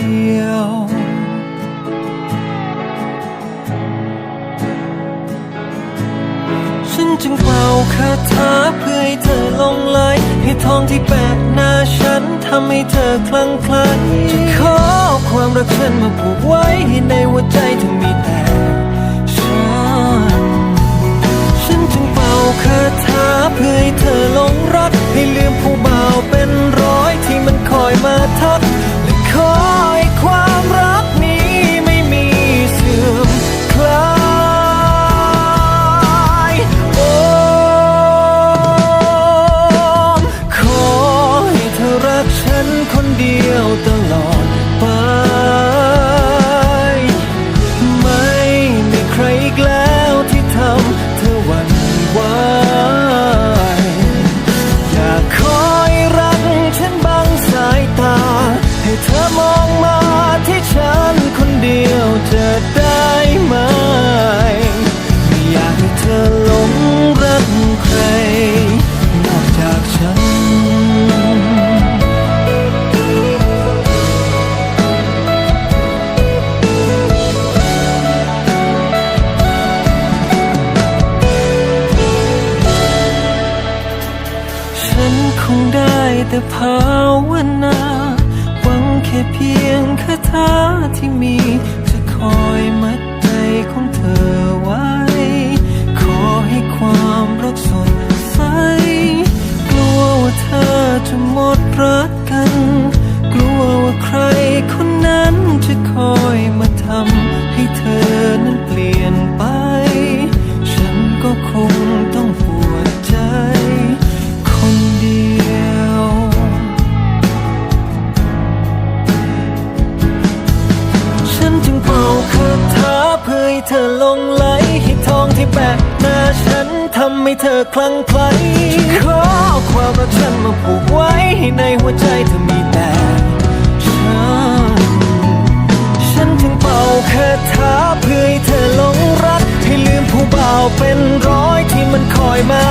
ว ฉันจึงเป่าคาถาเพื่อให้เธอลงไหลให้ทองที่แปะหน้าฉันทำให้เธอคลั่งไคล้จะขอความรักฉันมาผูกไว้ให้ในหัวใจเธอมีแต่ฉัน ฉันจึงเป่าคาถาเพื่อให้เธอ ภาวนาหวังแค่เพียงคาถาที่มีจะคอยมัด มั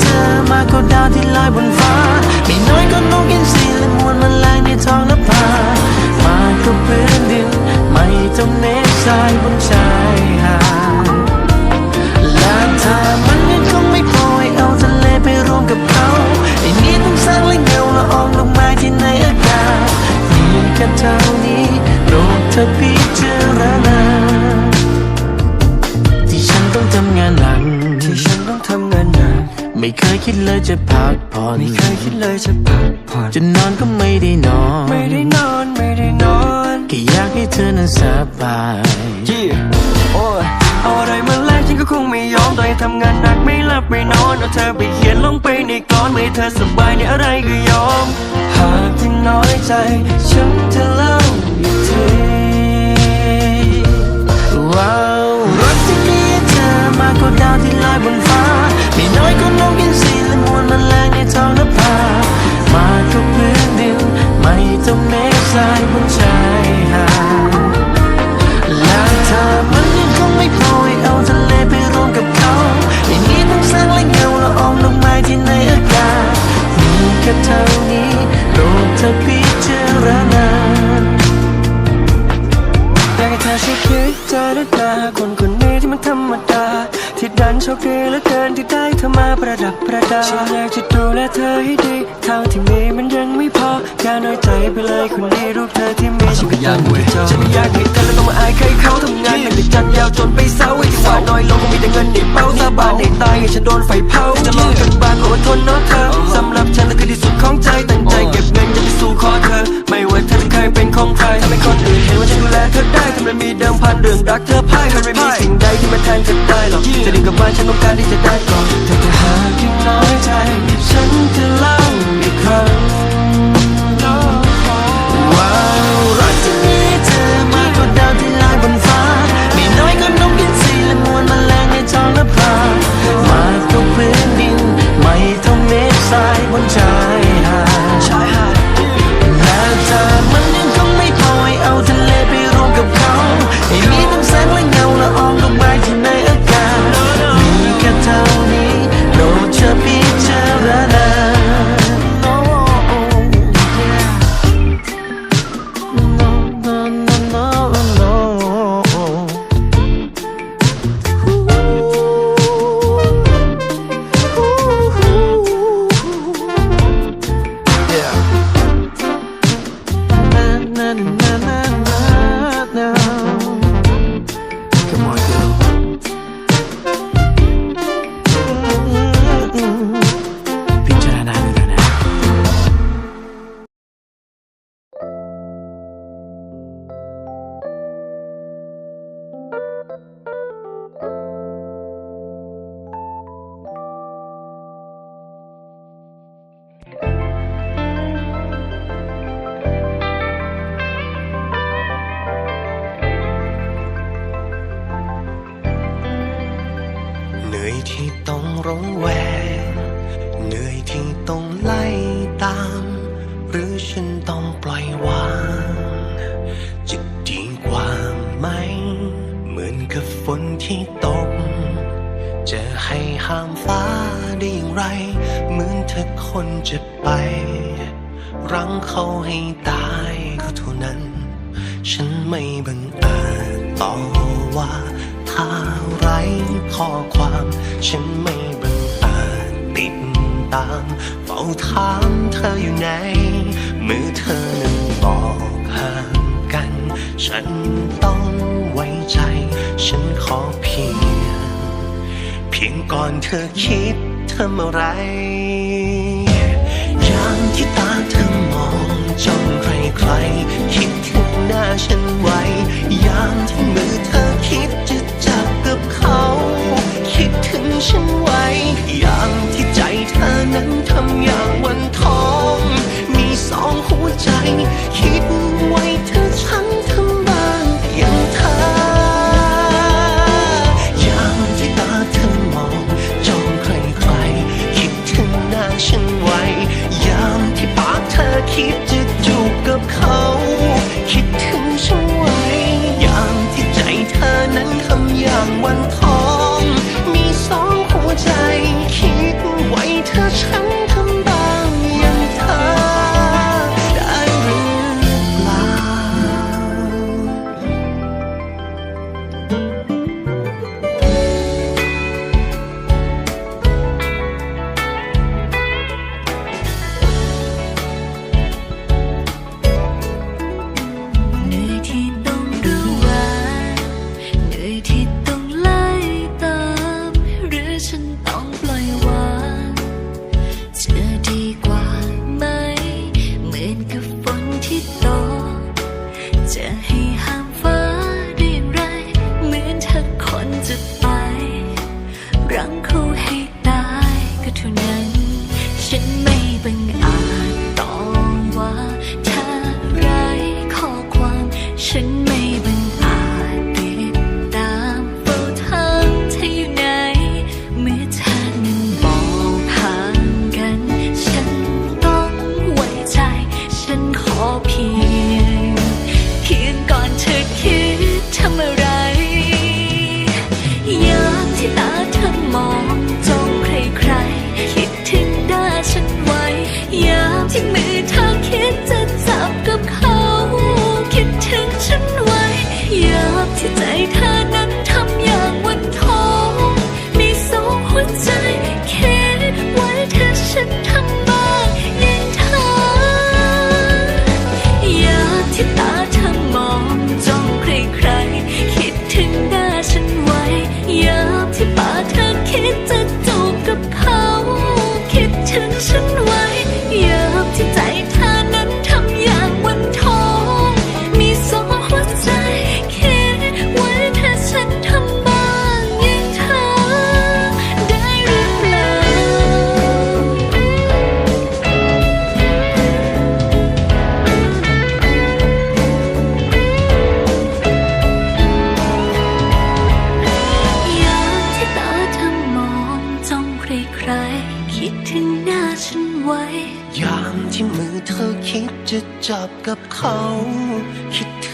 เธอมากกว่าดาวที่ลอยบนฟ้า ไม่น้อยก็นกอินทรีและมวลมันแรงในท้องนภามากกว่าพื้นดิน ไม่จมเนบชายบนชายหาดและเธอมันยังคงไม่ปล่อยเอาทะเลไปรวมกับเขาไอ้นี้ต้องสร้างและเงาละอองลงมาที่ในอากาศมีแค่เท่านี้โปรดเธอพิจารณาที่ฉันต้องทำงานหนักที่ฉันต้องทำงาน ยคิดเลยจะพักผ่อนไม่เคยคิดเลยจะพักผ่อนจะนอนก็ไม่ได้นอน ไม่ได้นอน ไม่ได้นอนแค่อยากให้เธอนั้นสบายยี่โอ้ยเอาอะไรมาแลกฉันก็คงไม่ยอมต่อให้ทำงานหนักไม่หลับไม่นอนเอาเธอไปเขียนลงไปในกลอนไม่ให้เธอสบายในอะไรก็ยอม หากที่น้อยใจฉันจะเล่าอีกทีว้า โชคดีเหลือเกินที่ได้เธอมาประดับประดาฉันอยากจะดูแลเธอให้ดีเท่าที่มีมันยังไม่พออย่าน้อยใจไปเลยคนนี้รูปเธอที่มีฉันก็ยังไม่จบฉันไม่อยากให้เธอแล้วต้องมาอายใครเขาทำงานหนักแต่จันยาวจนไปเศร้าไอ้ที่หวานน้อยลงก็มีแต่เงินในเป้าสาบานให้ตายให้ฉันโดนไฟเผาจะลองกันบ้างก็อดทนเนาะเธอสำหรับฉันนั่นคือที่สุดของใจตั้งใจเก็บเงินจะไปสู่ ขอเธอ ไม่ว่าเธอจะเคยเป็นของใครทำให้คนอื่นเห็นว่าฉันดูแลเธอได้ทำไมมีเดิมพันเรื่องรักเธอพ่ายมันไม่มีสิ่งใดที่มาแทนเธอได้หรอกจะดึงกลับบ้านฉันต้องการที่จะได้ก่อนแต่ถ้าหากยังน้อยใจ ฉันจะเล่าอีกครั้งว้าวรักที่มีเธอมากกว่าดาวที่ลอยบนฟ้าไม่น้อยก็นกกินสีและมวลแมลงในท้องนภามากกว่าพื้นดินไม่เท่าเม็ดทรายบนชา ร้องแวง เหนื่อยที่ต้องไล่ตาม หรือฉันต้องปล่อยวางจะดีกว่าไหม เหมือนกับฝนที่ตก จะให้ห้ามฟ้าได้อย่างไร เหมือนเธอคนจะไป รั้งเขาให้ตายก็เท่านั้น ฉันไม่บังอาจต่อว่า ถ้าไรข้อความ ฉันไม่บังอาจติดตาม เฝ้าถามเธออยู่ไหนมือเธอนั้นบอกห่างกัน ฉันต้องไว้ใจ ฉันขอเพียง เพียงก่อนเธอคิดทำอะไรยามที่ตาเธอมองจ้องใครใคร คิดถึงหน้าฉันไว้ยามที่มือเธอคิดจะ เขา คิดถึงฉันไว้ยางที่ใจเธอนั้นทำอย่างวันทอง มีสองหัวใจ คิดไว้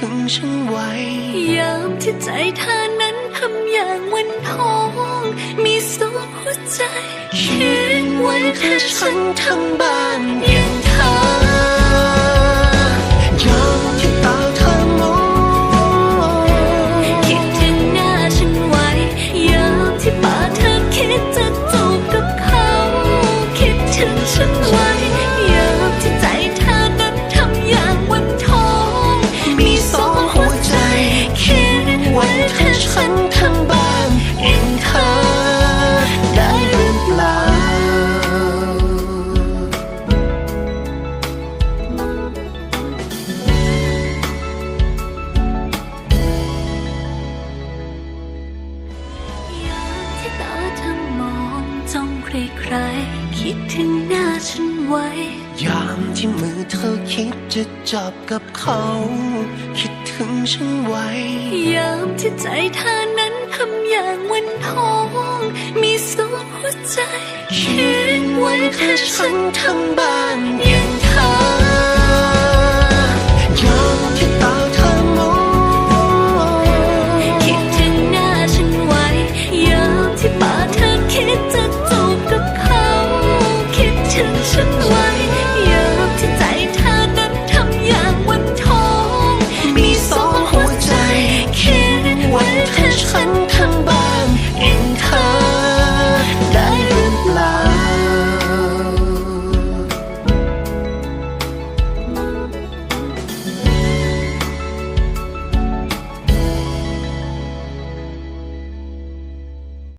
ึงฉันไว้ ยามที่ใจเธอนั้นทำอย่างวันทอง มีสองหัวใจคิดไว้แค่ฉันทำบ้างอย่างเธอ ยามที่มือเธอคิดจะจับกับเขา คิดถึงฉันไว้ ยามที่ใจเธอนั้นทำอย่างวันทอง มีสองหัวใจ คิดไว้ถ้าฉันทำบ้างอย่างเธอ 人生万。